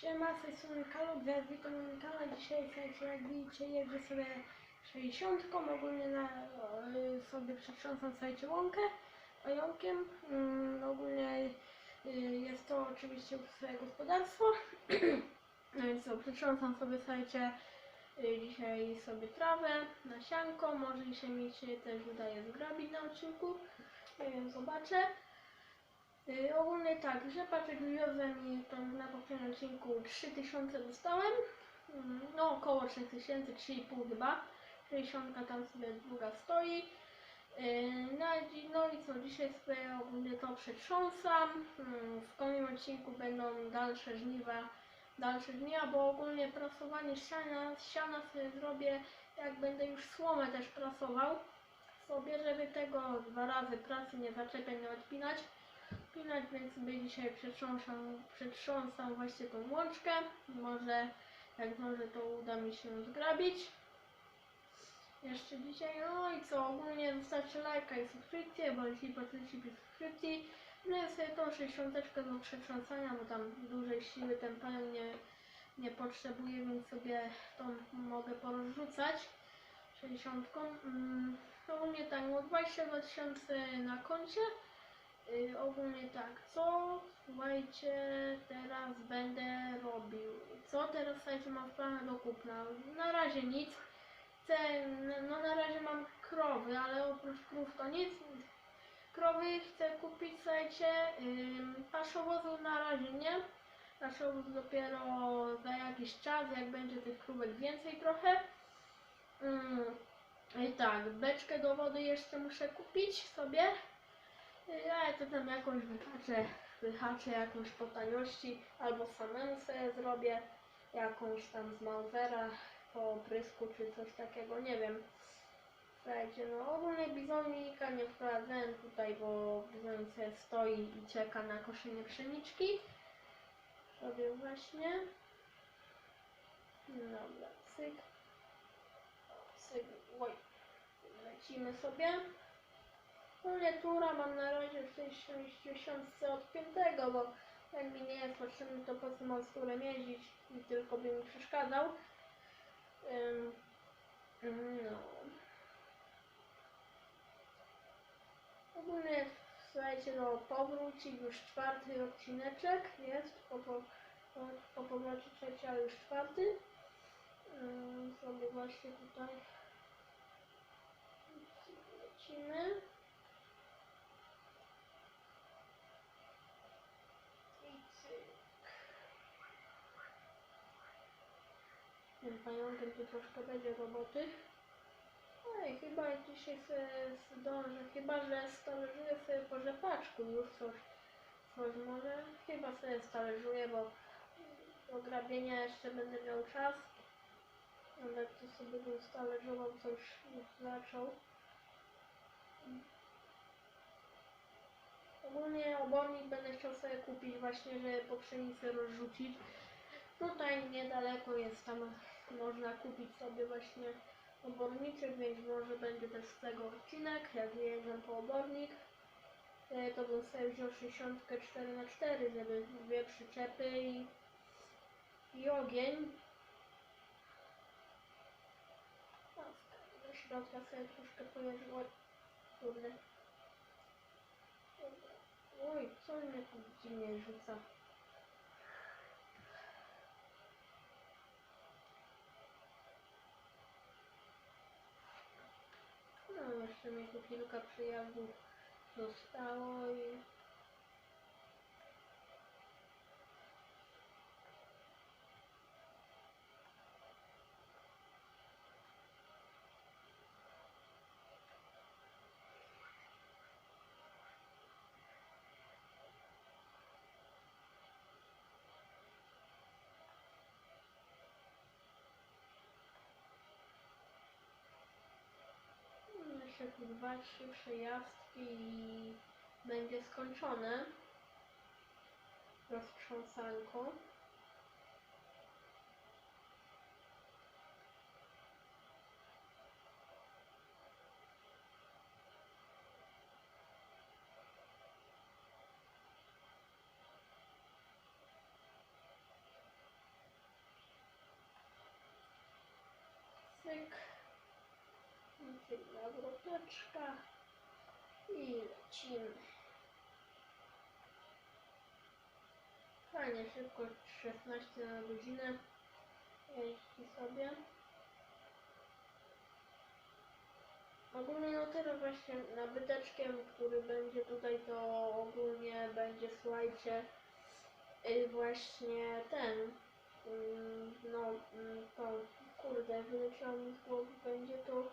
Siema, z tej strony Kalu, gwiazd, witam na kanale. Dzisiaj, słuchajcie, jak widzicie, jeżdżę sobie 60, ogólnie na, y, sobie przetrząsam, słuchajcie, łąkę pająkiem. Mm, ogólnie y, jest to oczywiście swoje gospodarstwo. no więc co, przetrząsam sobie, słuchajcie, y, dzisiaj sobie trawę, nasianko, może dzisiaj mi się też udaje zgrabić na odcinku. Nie wiem, zobaczę. Yy, ogólnie tak, rzepaczek wiozłem i tam na poprzednim odcinku 3000 dostałem. Mm, No około 3000, 3,5 chyba. 60 tam sobie długa stoi. Yy, No, no i co, dzisiaj sobie ogólnie to przetrząsam. Mm, W kolejnym odcinku będą dalsze żniwa, dalsze dnia, bo ogólnie prasowanie siana, siana sobie zrobię, jak będę już słomę też prasował sobie, żeby tego dwa razy pracy nie zaczepiać, nie odpinać pinać, więc sobie dzisiaj przetrząsam, przetrząsam właśnie tą łączkę. Może jak może to uda mi się zgrabić. Jeszcze dzisiaj, no i co, ogólnie zostawcie lajka i subskrypcję, bo jeśli bez subskrypcji, no ja sobie tą 60 do przetrząsania, bo tam dużej siły ten panią nie, nie potrzebuje, więc sobie tą mogę porozrzucać 60. Mm, ogólnie tak, no 22 tysiące na koncie. Y, ogólnie tak, co słuchajcie, teraz będę robił? Co teraz słuchajcie mam w planach do kupna? Na razie nic. Chcę, no na razie mam krowy, ale oprócz krów to nic. Krowy chcę kupić, słuchajcie, ym, paszowozu na razie nie. Paszowóz dopiero za jakiś czas, jak będzie tych krówek więcej trochę. Ym, I tak, beczkę do wody jeszcze muszę kupić sobie. Ja to tam jakąś wyhaczę, wyhaczę jakąś po taniości, albo samemu sobie zrobię jakąś tam z Mausera po prysku czy coś takiego, nie wiem. Słuchajcie, no ogólnie bizonika nie wprowadzałem tutaj, bo bizonik sobie stoi i czeka na koszenie pszeniczki. Sobie właśnie. Dobra, cyk. Cyk, oj. Lecimy sobie. Ogólnie tura mam na razie w tej 60 od 5, bo jak mi nie jest potrzebny, to po co mam z turem jeździć tylko by mi przeszkadzał. Ym, no. Ogólnie słuchajcie, no powróci już czwarty odcineczek jest, po, po, po, po powrocie trzeci, ale już czwarty. Ym, sobie właśnie tutaj lecimy. I cyk. Tym pająkiem tu troszkę będzie roboty. Ej, chyba dzisiaj se zdążę, chyba że stalerzuję sobie po rzepaczku już coś, coś może, chyba sobie stalerzuję, bo do grabienia jeszcze będę miał czas. Ale to sobie bym stalerzował, co już, już zaczął. Ogólnie obornik będę chciał sobie kupić właśnie, żeby po pszenicy rozrzucić. Tutaj niedaleko jest tam, można kupić sobie właśnie oborniczek, więc może będzie też z tego odcinek, jak jeżdżę po obornik. E, To bym sobie wziął 64 na 4 żeby dwie przyczepy i, i ogień. O, Do środka sobie troszkę pojeżdżę. Oj, Kurde. Oj, co mnie tu dziwnie rzuca? No, kilka przyjazdów zostało i... takie dwa, trzy przejazdki i będzie skończone roztrząsanką. Cyk. Cyk na wroteczka. I lecimy. Fajnie, szybko 16 na godzinę. Jeździ sobie. Ogólnie no teraz właśnie nabyteczkiem, który będzie tutaj, to ogólnie będzie, słuchajcie, y, właśnie ten, mm, no, mm, to, kurde, wyleciało mi z głowy, będzie to,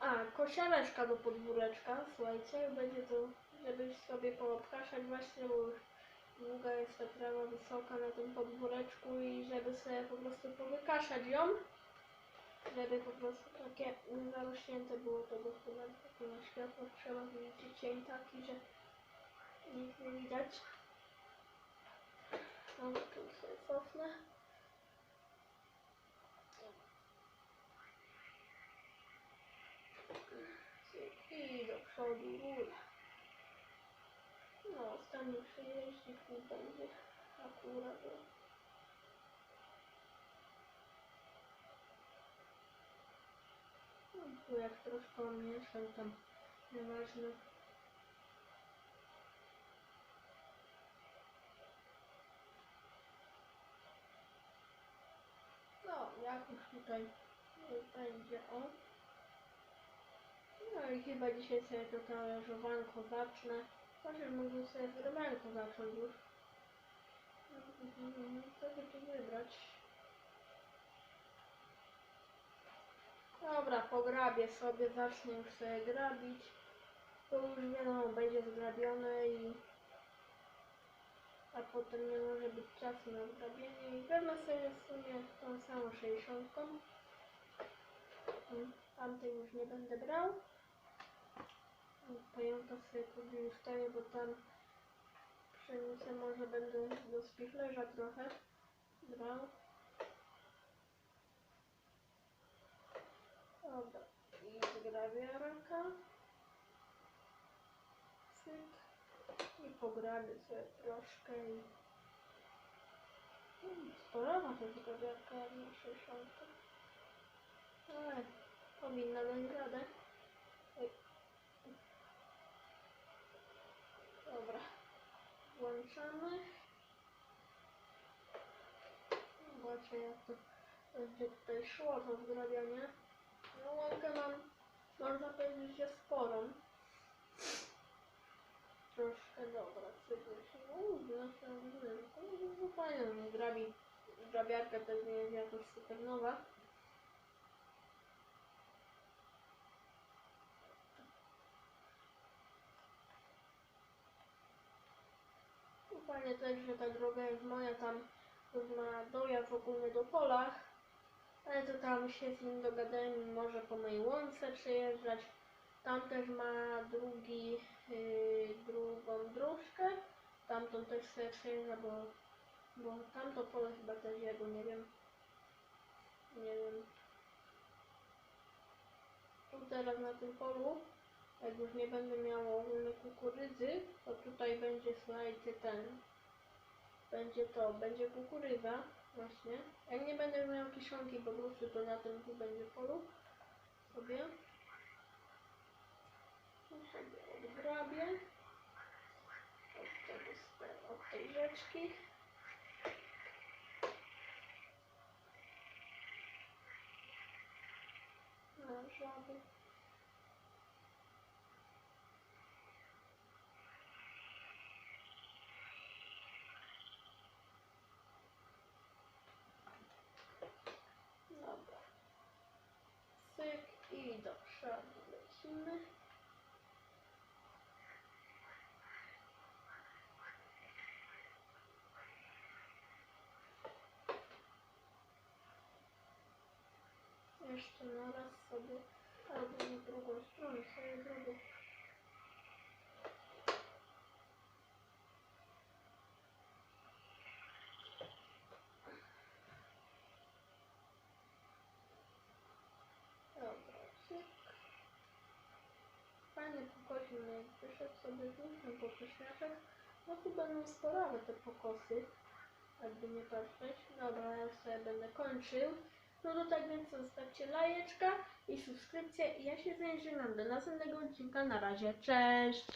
a, kosiareczka do podwóreczka, słuchajcie, będzie to, żebyś sobie poobkaszać właśnie, bo już długa jest ta trawa wysoka na tym podwóreczku i żeby sobie po prostu powykaszać ją żeby po prostu takie zarośnięte było to gospodarstwo na światło trzeba widzieć cień taki, że nic nie widać. No tu sobie cofnę. I do przodu góra. No, ostatni przejeździk tu będzie akurat. No, tu jak troszkę mieszam tam, nieważne. No, jak już tutaj będzie o. No i chyba dzisiaj sobie to talerzowanko zacznę. Chociaż mógłbym sobie wyrywanko zacząć już. Co by tu wybrać? Dobra, pograbię sobie, zacznę już sobie grabić. To już wiadomo, będzie zgrabione i... A potem nie może być czasu na zgrabienie i wezmę sobie w sumie tą samą 60. Mm, Tamtej już nie będę brał. Pająka sobie później ustawię, bo tam pszenicę może będę do spichlerza trochę brał. Dobra, i zgrabiarka. Cyk. I pograbię sobie troszkę i... Hmm, Sporowa to zgrabiarka na 60. Ale powinna dać radę. Oj. Dobra. Włączamy. Jak to będzie tutaj szło to zgrabianie. No łąkę mam, można powiedzieć, że sporą. Troszkę dobra, cykl się, uuu, znaczy, no fajnie, no grabi, grabiarka też nie jest jakoś super nowa. No Fajnie też, że ta droga jest moja, tam ma dojazd ogólny do pola, ale to tam się z nim dogadałem może po mojej łące przejeżdżać. Tam też ma drugi, yy, drugą dróżkę. Tamtą też sobie przejeżdża, bo, bo tamto pole chyba też jego, nie wiem. Nie wiem. Tu teraz na tym polu, jak już nie będę miał ogólnej kukurydzy, to tutaj będzie, słuchajcie, ten. Będzie to, będzie kukurydza, właśnie. Jak nie będę miał kiszonki po prostu, to na tym tu będzie polu sobie. Tu sobie odgrabię. Od, tego, od tej rzeczki. Na żaby. Dobra. Cyk i do przodu lecimy. Jeszcze na raz sobie, albo na drugą stronę sobie drugą. Dobra, cyk. Fajny pokosik, jak wyszedł sobie z nim pokosiaczek. No tu będą sporowe te pokosy, jakby nie patrzeć. Dobra, ja sobie będę kończył. No to tak więc zostawcie lajeczka i subskrypcję i ja się z niej żegnam do następnego odcinka. Na razie, cześć!